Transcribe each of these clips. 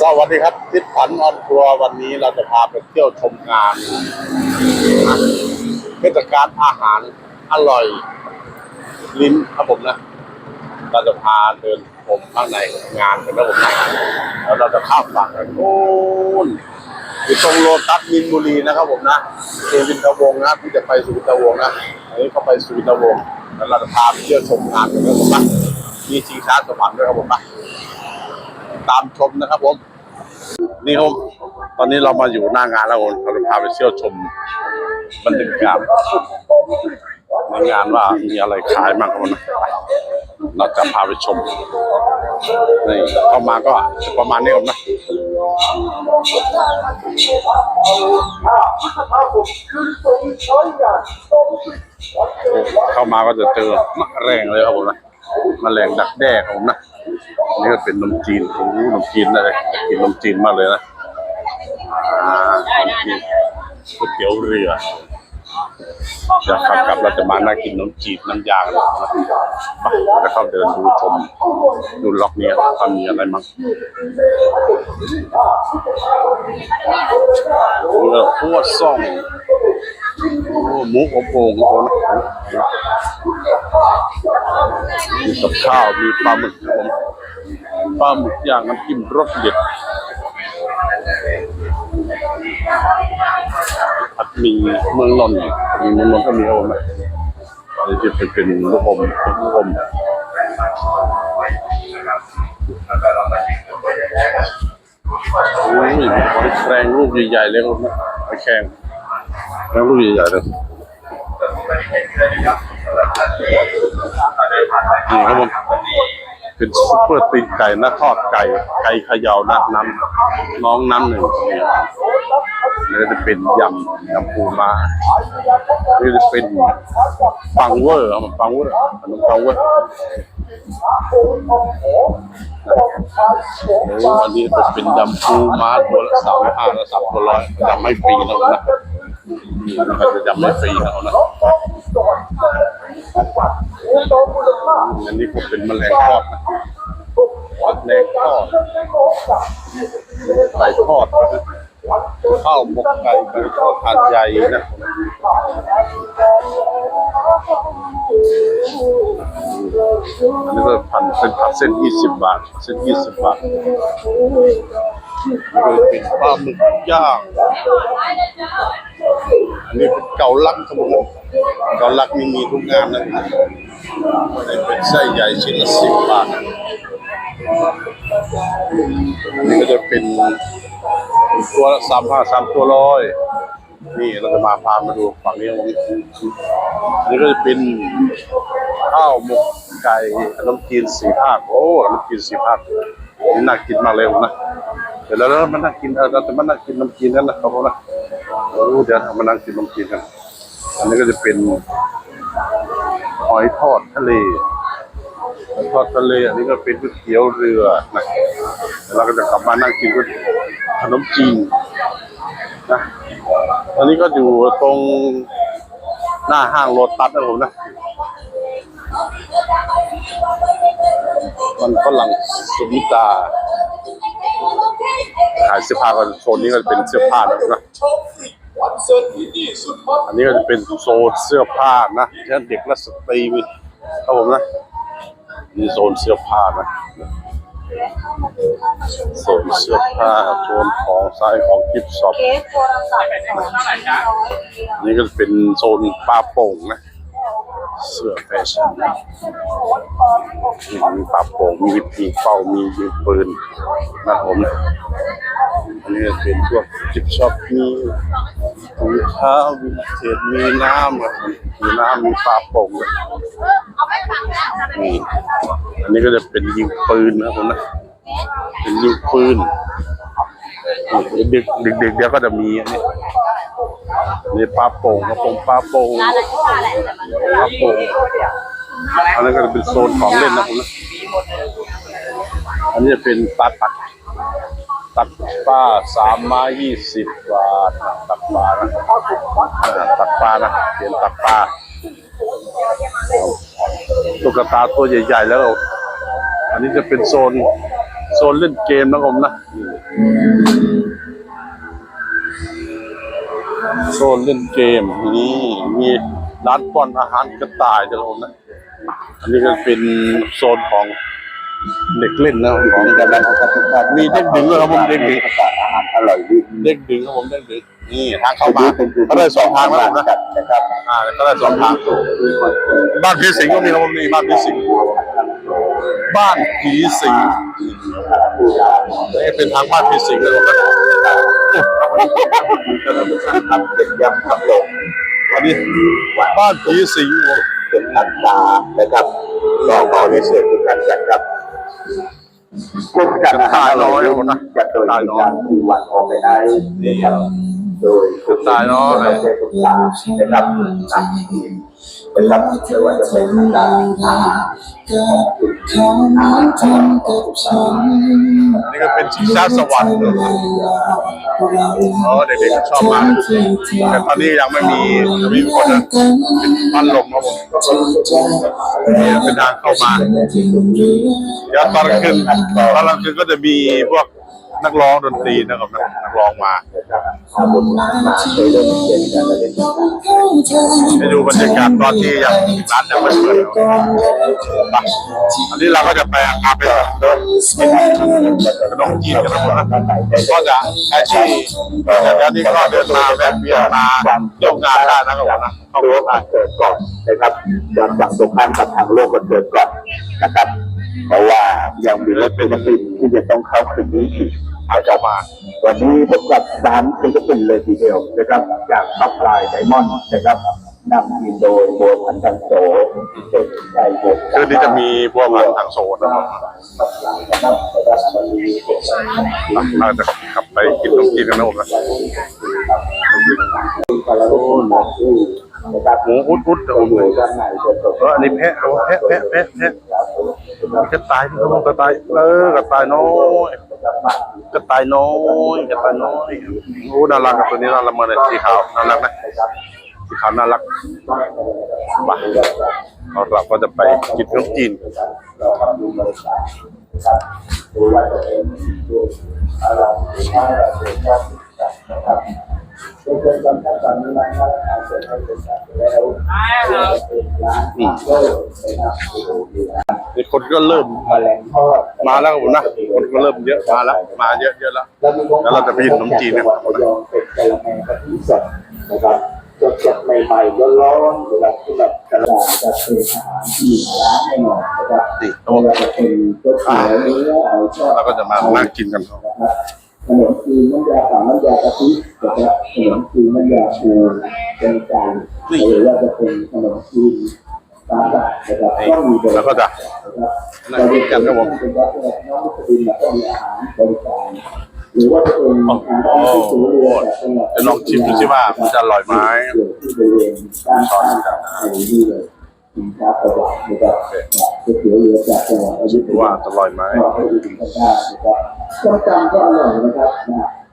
สวัสดีครับทิศผันออนทัวร์วันนี้เราจะพาไปเที่ยวชมงานเทศกาลอาหารอร่อย ลิ้นครับผมนะ เราจะพาเดินชมข้างในงานกันนะผมนะแล้วเราจะข้ามฝั่งกันโน่นอยู่ตรงโลตัสมินบุรีนะครับผมนะเอวินทวงนะที่จะไปสุวินทวงนะอันนี้เขาไปสุวินทวงแล้วเราจะพาไปเที่ยวชมงานกันนะผมนะมีชิงช้าสวรรค์ด้วยครับผมนะ ตามชมนะครับผมนี่ครับตอนนี้เรามาอยู่หน้างานแล้วผมเราจะพาไปเที่ยวชมบรรยากาศในงานว่ามีอะไรขายบ้างครับผมนเราจะพาไปชมนี่เข้ามาก็ประมาณนี้ครับนะเข้ามาก็จะเจอมะแรงเลยครับผมนะมะแรงดักแด้ครับผมนะ นนี้ก็เป็นนมจีนโอ้นมจีนอะไรอยกินนมจีนมากเลยนะอ่านมจีนก๋วยเตี๋ยวเรือเดี๋ยวขับกลับเราจะมานั่งกินนมจีนน้ำยากันนะไปแล้วเข้าเดินดูชมดูล็อกเนี้ยว่ามีอะไรมั่งเรือพัวซ่องหมูอบโอ่งโอ้โห มีกับข้าวมีปลาหมึกครับผมปลาหมึกย่างน้ำจิ้มรสเด็ดผัดหมีเมืองนนท์มีเมืองนนท์ก็มีครับผมอันนี้จะเป็นลูกอมลูกอมโอ้ยหอยแครงลูกใหญ่ๆเลยครับนะหอยแครงแล้วลูกใหญ่ๆเลย นี่ครับผมเป็นซุปเปอร์ตีนไก่นะทอดไก่ไก่เขย่านะน้ำน้องน้ำหนึ่งเนี่ยนี่จะเป็นยำยำปูมานี่จะเป็นปังเวอร์เอามาปังเวอร์ขนมปังเวอร์โอ้อันนี้จะเป็นยำปูมาตัวละสามห้าละสามตัวร้อยยำไม่ฟรีแล้วนะนี่ มันจะยำไม่ฟรีแล้วนะอันนี้ก็เป็นแมลงทอดนะแมลงทอดไก่ทอดข้าวหมกไก่ไก่ทอดถาดใหญ่นะอันนี้ก็พันเป็นผัดเส้นยี่สิบบาท เส้นยี่สิบบาทนี่ก็เป็นปลาหมึกย่าง อันนี้เป็นเกาลักครับผมเกาลักนี่มีทุกงานนะอันนี้เป็นไส้ใหญ่ชิ้นละสิบบาทอันนี้ก็จะเป็นตัวละสามห้าสามตัวร้อยนี่เราจะมาพามาดูฝั่งนี้ครันนี้ก็จะเป็นข้าวหมกไก่ขนมจีนสี่ภาคโอ้ขนมจีนสี่ภาคนี่น่ากินมากเลยนะเดี๋ยวเราเรามานั่งกินเออเราจะมานั่งกินขนมจีนกันนะครับผมนะ โอ้เดี๋ยวเรามานั่งกินขนมจีนกันอันนี้ก็จะเป็นหอยทอดทะเลหอยทอดทะเล อันนี้ก็เป็นก๋วยเตี๋ยวเรือนะแล้วเราก็จะกลับมานั่งกินก๋วยขนมจีนนะตอนนี้ก็อยู่ตรงหน้าห้างโลตัสนะผมนะมันฝรั่งสุมิตาขายเสื้อผ้าก็โซนนี้ก็เป็นเสื้อผ้านะครับนะ อันนี้ก็จะเป็นโซนเสื้อผ้านะเช่นเด็กและสตรีมีครับผมนะมีโซนเสื้อผ้านะโซนเสื้อผ้าโซนของไซส์ของกิฟต์ช็อปเคสโทรศัพท์นี่ก็จะเป็นโซนปลาโป่งนะ เสื้อแฟชั่นมีปลาโป่งมีปีกเป้ามียิงปืนนะผมนะอันนี้เป็นพวกกิฟต์ช็อปมีถุงเท้ามีเศษมีน้ำอะมีน้ำมีปลาโป่งเล้วนี่อันนี้ก็จะเป็นยิงปืนนะผมนะเป็นยิงปืนเด็กเด็กเด็กเดี๋ยวก็จะมีอันนี้ นี่ปลาโป่งกระโปรงปลาโป่งร้านอะไรก็ว่าอะไรแต่มันปลาโป่งอันนั้นก็จะเป็นโซนของเล่นนะผมนะอันนี้จะเป็นปลาตักตักปลาสามไม้ยี่สิบบาทนะตักปลานะอ่าตักปลานะเปลี่ยนตักปลาตุ๊กตาตัวใหญ่ๆแล้วอันนี้จะเป็นโซนโซซนเล่นเกมนะผมนะ โซนเล่นเกมนี่มีร้านป้อนอาหารกระต่ายนะผมนะ อันนี้ก็เป็นโซนของเด็กเล่นนะของนี่กันแล้วนะครับทุกท่านมีเด็กดึงด้วยครับผมเด็กดึงอาหารอร่อยดีเด็กดึงครับผมเด็กดึงนี่ทางเข้ามาก็ได้สองทางแล้วผมนะนะครับอ่าก็ได้สองทางบ้านผีสิงก็มีครับผมนี่บ้านผีสิง บ้านผีสิงนี่เป็นทางบ้านผีสิงเลยผมนะครับเป็นยำครับลงอันนี้บ้านผีสิงเป็นอัตรานะครับรอขอที่เสียทุกท่านกันครับพบกันอาหารอร่อยจัดโดยทีมงานที่วันออกไปได้นะครับโดยคุณตายน้อยเป็นคุณตานะครับ นำทีมนะครับไม่ว่าจะเป็นการอาหารเขานั้นทำกับฉันอันนี้ก็เป็นชิงช้าสวรรค์อ๋อเด็กๆก็ชอบมากแต่ตอนนี้ยังไม่มียังไม่มีคนนะบ้านลมครับผมนี่เป็นทางเข้ามาเดี๋ยวตอนกลางคืนตอนกลางคืนก็จะมีพวก นักร้องดนตรีนะครับนะนักร้องมาอาบุญมาเคยเริ่มเรียนการเล่นกีฬาให้ดูบรรยากาศตอนที่ยังร้านยังไม่เปิดไปอันนี้เราก็จะไปพาไปเดินขนมจีนกันทั้งหมดนะก็จะใครที่จากนั้นนี่ก็เดินมาแวะเวียนมาเที่ยวงานได้นะครับผมนะเข้าตัวมาได้การเกิดก่อนนะครับจากฝั่งตรงข้ามกับทางโลกก็เกิดก่อนนะครับ เพราะว่ายังมีรถศิลปินที่จะต้องเข้าคืนนี้อีกพาเข้ามาวันนี้พบกับสามศิลปินเลยทีเดียวนะครับจากท็อปไลน์ไดมอนด์นะครับนำทีมโดยโบทันดังโสเป็นใจโบคือที่จะมีพวกร้านทางโซนนะครับท็อปไลน์นะครับนะครับวันนี้เป็นวันที่เราจะกลับไปกินขนมจีนกันนะผมนะกาลรุ่นมาที่นะครับหมูอุดอุดเดี๋ยวผมอยู่ด้านในเป็นตัวเอออันนี้แพะเอาแพะแพะแพะแพะ กระต่ายครับผมกระต่ายเออกระต่ายน้อยกระต่ายน้อยกระต่ายน้อยโอ้น่ารักกับตัวนี้น่ารักมากเลยสีขาวน่ารักนะสีขาวน่ารักไปเราเราก็จะไปกินขนมจีนนะครับ นดูอะไรที่ว่าเราเป็นข้อมูลนะครับโดยเป็นการจัดการนี้นะครับอาจจะให้เป็นก็เริ่มมาแล้วครับผมนะคนก็เริ่มเยอะมาแล้วมาเยอะเยอะแล้วแล้วเราจะไปกินขนมจีนนะครับระยองเป็นกะละแมกะทิสดนะครับสดสดใหม่ๆร้อนๆเวลาที่แบบกระดาษจะเป็นอาหารที่ร้านแน่นอนนะครับนี่ครับไม่ผมว่าจะเป็นก๋วยเตี๋ยวเนื้อเอาชอบเราก็จะมานั่งกินกันครับ นมจีนน้ำยาป่าน้ำยากะทินะครับขนมจีนน้ำยาปูเป็นจานหรือว่าจะเป็นขนมจีนตาดนะครับก็มีบริแล้วก็จะนะครับนั่งกินกันครับผมเป็นวัฒนธรรน้องมุสลิมแล้วก็มีอาหารบริการหรือว่าจะเป็นอาหารที่สูงเรือจากจังหวัดจะลองชิมดูสิว่ามันจะอร่อยไหมที่บริเวณด้านข้างในนี่เลย สินค้าประวัตินะครับก๋วยเตี๋ยวเรือจากจังหวัดอยุธดูว่ายาจะอร่อยไหมก็ให้ดูถึงกันะครับส้มตำก็อร่อยนะครับ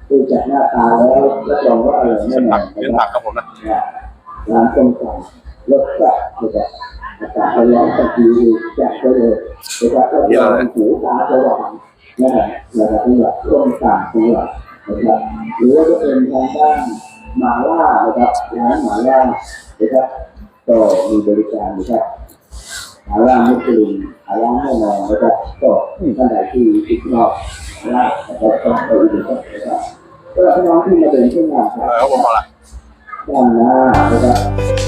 ดูจากหน้าตาแล้วรับรองว่าอร่อยแน่นอนนะเส้นคผัรักบครับผมนะนะร้านส้มตำรสจัดนะครับอากาศร้อนๆบางทีจัดก็เลยนะครับแล้วก็หูตาสว่างนะฮะนะครับที่แบบส้มตำที่แบนะครับหรือว่าจะเป็นทางด้านหมาล่านะครับร้านหมาล่านะครับ ก็มีบริการนะครับหมาล่ามุสลิมหมาล่าแน่นอนนะครับก็ท่านใดที่ติดรอบหมาล่านะครับก็ไปอุดหนุนกันนะครับก็พี่น้องที่มาเดินเช่นงานคเอรับอครับผมเอาละด้านหน้านะครับ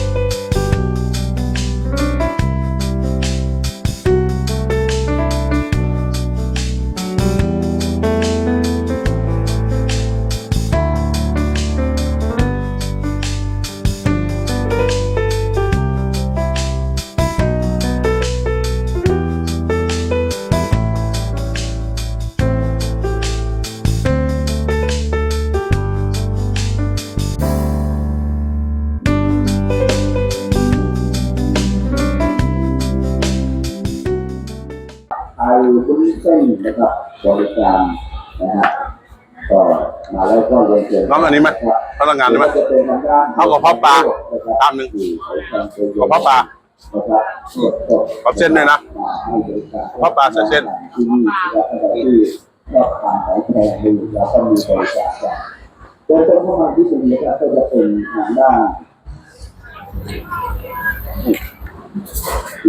เส้นนะครับบริการนะฮะก็มาแล้วก็เรียนเชิญน้องอันนี้ไหมพนักงานได้ไหมจะเป็นทางด้านเอากระเพาะปลาชามหนึ่งกระเพาะปลานะครับขอเส้นด้วยนะให้บริการกระเพาะปลาใส่เส้นที่นี่นะครับที่ชอบทานของแพงดูแล้วก็มีบริการกันโดยตรงเข้ามาที่ตรงนี้ก็จะเป็นทางด้าน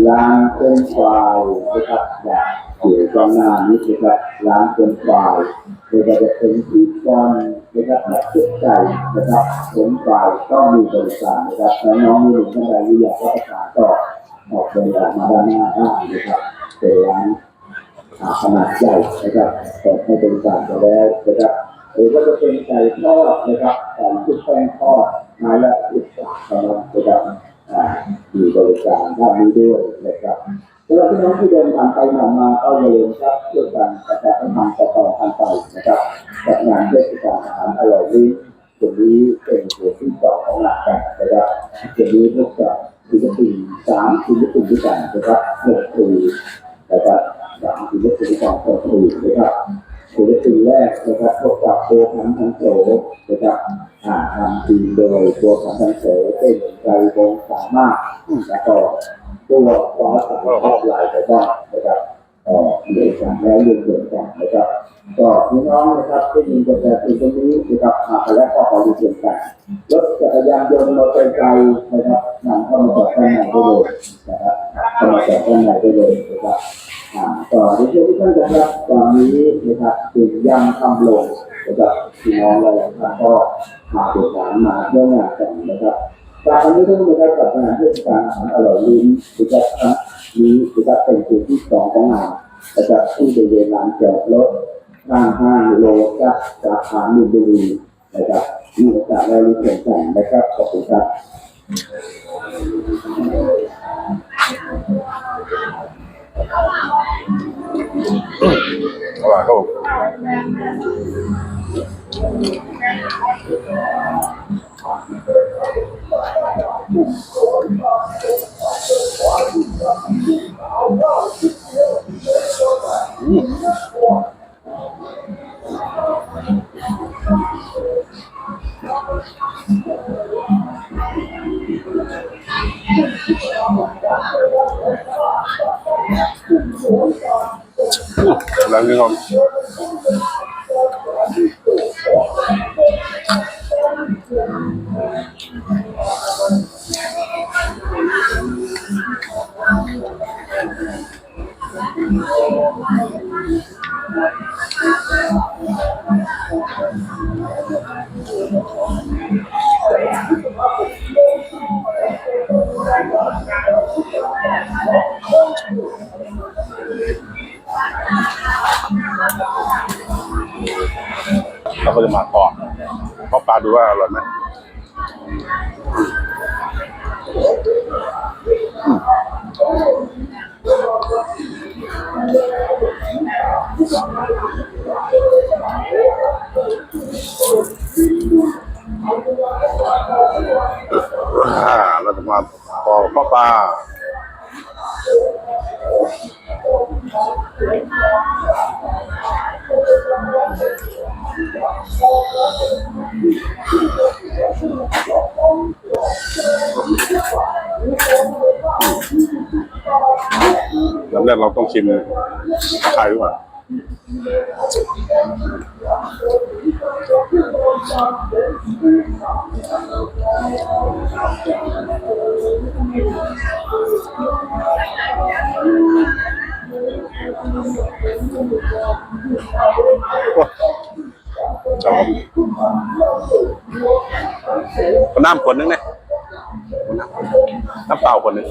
ร้านเป็นไฟรายนะครับแบบ อยู่ตรงหน้านี้นะครับร้านเป็นไฟรายโดยจะเป็นที่บอลนะครับแบบชุดใจนะครับเป็นไฟรายก็มีบริการนะครับและน้องมีหนุ่มท่านใดที่อยากรับประทานก็ออกบริการมาด้านหน้าได้นะครับเป็นร้านอาขนาดใหญ่นะครับเปิดให้บริการไปแล้วนะครับหรือว่าจะเป็นไก่ทอดนะครับไก่ชุบแป้งทอดไม้ละสิบบาทเท่านั้นนะครับอ่ามีบริการด้านนี้ด้วยนะครับ สำหรับพี่น้องที่เดินผ่านไปผ่านมาก็อย่าลืมครับช่วยกันประชาสัมพันธ์ต่อต่อทางไปนะครับกับงานเทศกาลอาหารอร่อยนี้ส่วนนี้เป็นส่วนที่สองของหลักการนะครับส่วนนี้พบกับศิลปินสามศิลปินด้วยกันนะครับหนึ่งคือนะครับสามศิลปินสองคนคือนะครับศิลปินแรกนะครับพบกับโบทันทันโสนะครับอ่าทำทีมโดยโบทันทันโสเป็นใจวงสามารถแล้วก็ ตัวซอสสามารถลายไปบ้างนะครับเอ่อเดียวกันแล้วเรียนเดียวกันนะครับก็พี่น้องนะครับที่มีกระแสสิ่งตรงนี้นะครับมาแล้วก็ขอดูเช่นกันรถจักรยานยนต์มอเตอร์ไซค์นะครับนำเข้ามาจอดข้างในได้เลยนะครับเข้ามาจอดข้างในได้เลยนะครับอ่าก็ในช่วงที่ท่านจะรับตอนนี้นะครับถึงยังทำลงนะครับพี่น้องหลาก็มาติดตามมาเรื่องงานกันนะครับ จากนี้ท่านนะครับกับงานเทศกาลอาหารอร่อยลิ้นนะครับครั้งนี้นะครับเป็นคืนที่สองของงานนะครับที่บริเวณลานจอดรถข้างห้างโลจักสาขามินบุรีนะครับมีโอกาสได้รู้จักกันนะครับขอบคุณครับอร่อยครับ แล้วนี่ครับ เราก็จะมาต่อเพราะปลาดูว่าอร่อยไหมเราจะมาต่อข้าวปลา ลำแรกเราต้องชิมไข่ด้วย น้ำขวดนึงเนี่ยน้ำเปล่าขวดนึง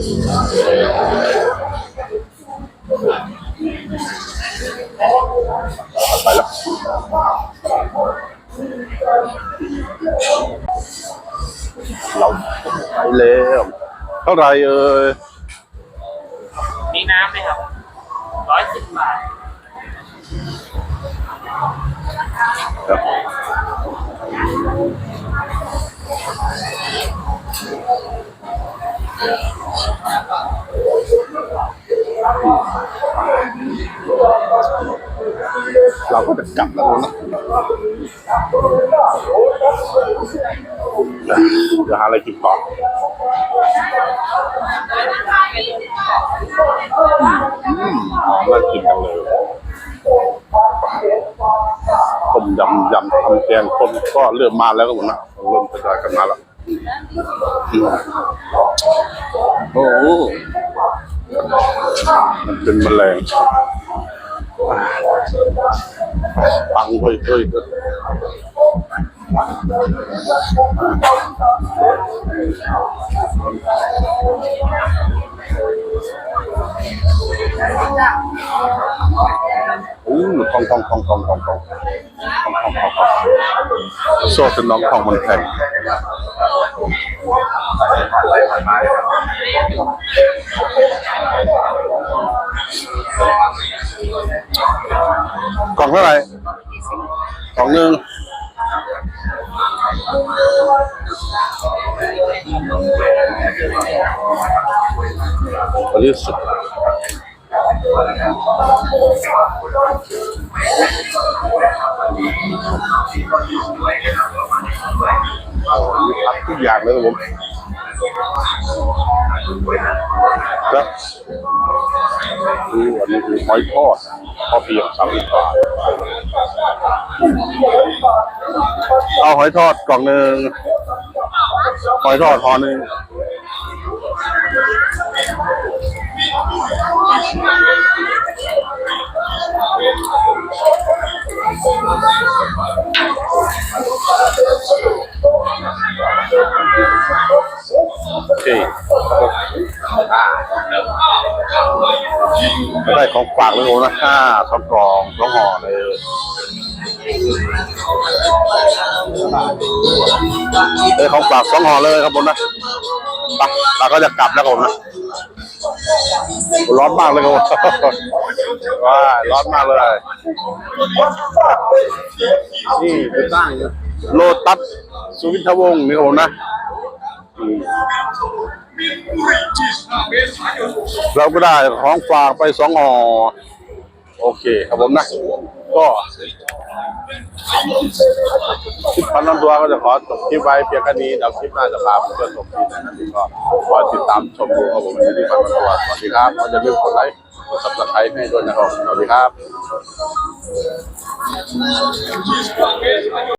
ไปแล้วเรา เราก็จะกลับแล้วนะเดี๋ยวหาอะไรกินต่ออืมหอมน่ากินจังเลยต้มยำยำทำแกงคนก็เริ่มมาแล้วก็หมดนะเริ่มกระจายกันมาแล้วโอ้โหมันเป็นแมลง ปังเฮ้ยเฮ้ยเฮ้ยอู้ทองทองทองทองทองทองทองทองทองทองทองโซ่จนน้องทองมันแข็ง กล่องเท่าไหร่กล่องหนึ่งบริสุทธิ์โอ้มีพักทุกอย่างเลยครับผม ครับดูอันนี้คือหอยทอดพอเพียงสามสิบบาทเอาหอยทอดกล่องหนึ่งหอยทอดห่อหนึ่ง โอเคก็ได้ของฝากเลยโอ้นะห้าสองกล่องสองห่อเลยได้ของฝากสองห่อเลยครับผมนะไปเราก็จะกลับแล้วครับผมนะร้อนมากเลยครับว้าร้อนมากเลยนี่ไปสร้งโลตัสสุวินทวงศ์นี่ครับผมนะ เราก็ได้ของฝากไปสองห่อโอเคครับผมนะ ก็คลิปพันน้ำตัวก็จะขอจบคลิปไว้เพียงแค่นี้เดี๋ยวคลิปหน้าจะพาเพื่อนๆชมที่ไหนนั่นเองก็คอยติดตามชมดูครับผมที่พันน้ำตัวสวัสดีครับก็อย่าลืมกดไลค์กดซับสไครต์ให้ด้วยนะครับสวัสดีครับ